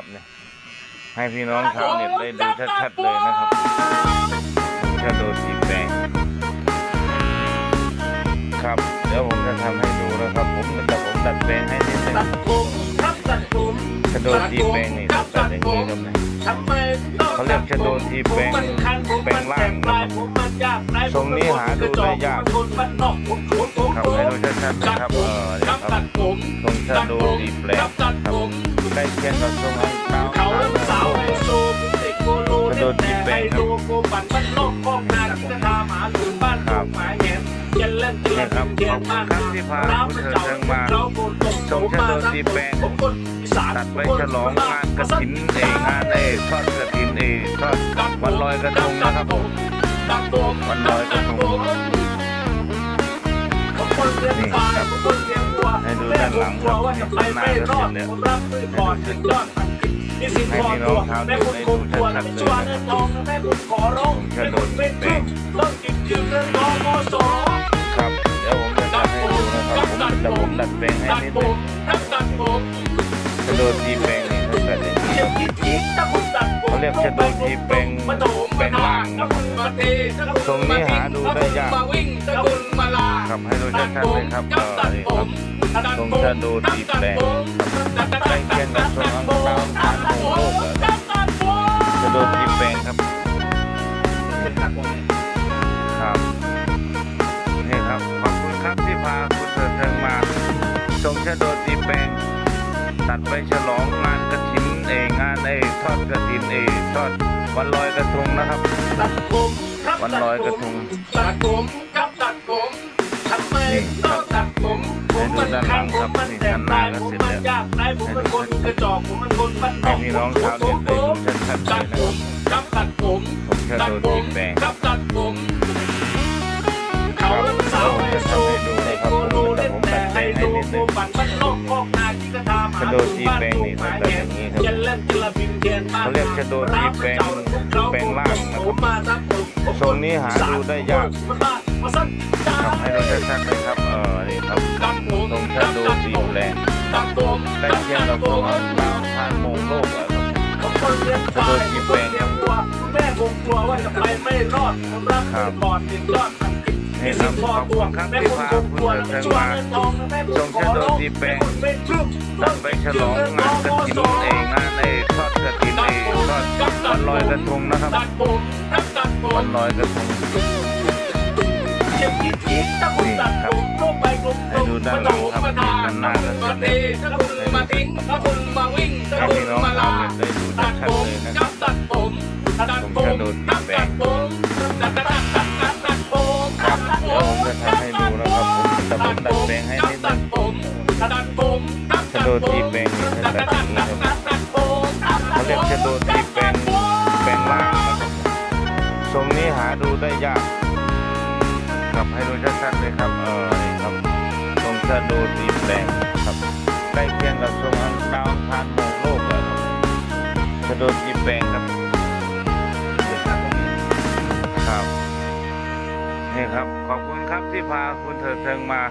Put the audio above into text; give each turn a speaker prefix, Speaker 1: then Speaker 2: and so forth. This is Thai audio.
Speaker 1: ครับเนี่ยให้พี่น้องชาวเน็ตได้ดูชัดๆเลยนะครับผมจะดูสีแปลงครับ เดี๋ยวผมจะทำให้ดูนะครับ ผมแต่ผมดัดแปลงให้นิดนึง
Speaker 2: ตัดผมครับตัดผม
Speaker 1: ชะโดทีแปลงนี่ต้องตัดอย่างนี้ครับเนี่ย
Speaker 2: ทำไมต้อง
Speaker 1: เขาเรียกชะโดนทีแปลงแปลงร่าง
Speaker 2: นแปลงผมมันยา
Speaker 1: ทรงนี้หาดูได้ยากครับให้ดูชัดๆนะครับเออนี่
Speaker 2: ครับ
Speaker 1: ครั
Speaker 2: ตั
Speaker 1: บ
Speaker 2: ดผม
Speaker 1: ทรงชะโดนทีแปลง
Speaker 2: ครับ
Speaker 1: ใกล้เคียงกับทรงอังเปา
Speaker 2: เขาสาวไฮโซผมติโกโล
Speaker 1: กระโดดทีแปลงครั
Speaker 2: โซ
Speaker 1: บ
Speaker 2: โกปั่นมันนอกห้องนาที่กระทามาลุนบ้าน
Speaker 1: ครับ
Speaker 2: หมายแหนยันเล่น
Speaker 1: นี่ครับขอบคุณครับที่พาคุณเธอเชิงมา ชมชะโดทีแปลงตัดไว้ฉลองงานกระถินเองงานเอทอดกระถินเอทอดวันลอยกระทงนะครับผมวันลอยกระทงนี่ครับให้ดูด้านหลังครับนี่ด้านหน้าก็เสร็จแล้วให้พี่น้องชาวเน็ตได้ดูชัดๆเลยนะครับผมจะโดนแปลง นะครับผมแต่ผมดัดแปลงให้นิดนึงกระโดดทีแปลงนี่ถ้าเกิดอย่เด็กเขาเรียกชะโดทีแปลงแปลงล่างตรงนี้หาดูได้ยากครับให้ดูชัดๆเลยครับก็ตรงชะโดทีแปลงใกล้เคียงกับช่วงอัง ตัดไปฉลองงานกระถินเองงานเอทอดกระถินเอทอดวันลอยกระทงนะครับ ตัดผมวันลอยกระทง
Speaker 2: ตัดผมครับตัดผมทำไมต้องตัดผมผมมันคันผมมันแสบตายผมมันยากไหนผมเป็นคนกระจอกผมเป็นคนบ้านน
Speaker 1: ให้
Speaker 2: อก
Speaker 1: น้องชาวเน็ตได้ดูชัดๆเล
Speaker 2: ตัดผมครับตัดผม
Speaker 1: ผมจะ
Speaker 2: ตัด
Speaker 1: โดน
Speaker 2: ผ
Speaker 1: ที
Speaker 2: ม
Speaker 1: แปลง
Speaker 2: ครับตัดผมเขาสาวไฮโซติดโกโลเล่นแต่ไฮโซโกปั่นบ้านนอกคอกนาที กระทาหมาหมู่บ้านถูกหมายแหนยันเล่นจลาบินเทียนบ้าน
Speaker 1: เขาเรียกชโดทีแปลงแปลงล่างนะครับ
Speaker 2: มมาครับผมผม
Speaker 1: ทรงนี้หาดูได้ยาก
Speaker 2: มาบ้านมาสั่นจ้า
Speaker 1: ครับให้ชัดๆเลยครับเออนี่ครับ
Speaker 2: ตัดผม
Speaker 1: ทรงชโดทีแปลง
Speaker 2: ตัดผม
Speaker 1: ใกล้เคียงกับทรงอังเปาฐานมงโลกอะครับ
Speaker 2: คนเลี้ยงควายคนเลี้ยงวัวแม่คงกลัวว่าจะไปไม่รอดผมรักก่อนติดยอดพัน ด
Speaker 1: นี่ความขอบคุณครับที่พาคุณเถิดเทิงมาทรงชะโดทีแปลงตัดไปฉลองงานกระถินเองงานเอทอดกระถินเองทอดวันลอยกระทงนะครับ
Speaker 2: มั
Speaker 1: นลอยกระทง
Speaker 2: ด
Speaker 1: ชะโดทีแปลงนี่ถ้าตัดอย่างนี้ครับเขาเรียกชะโดทีแปลงแปลงล่างนะครับทรงนี้หาดูได้ยากครับให้ดูชัดๆเลยครับเออครับทรงชะโดทีแปลงครับใกล้เคียงกับทรงอังดาวพานมงโลกเลยครับชะโดทีแปลงครับครับนี่ครับขอบคุณครับที่พาคุณเถิดเทิงมา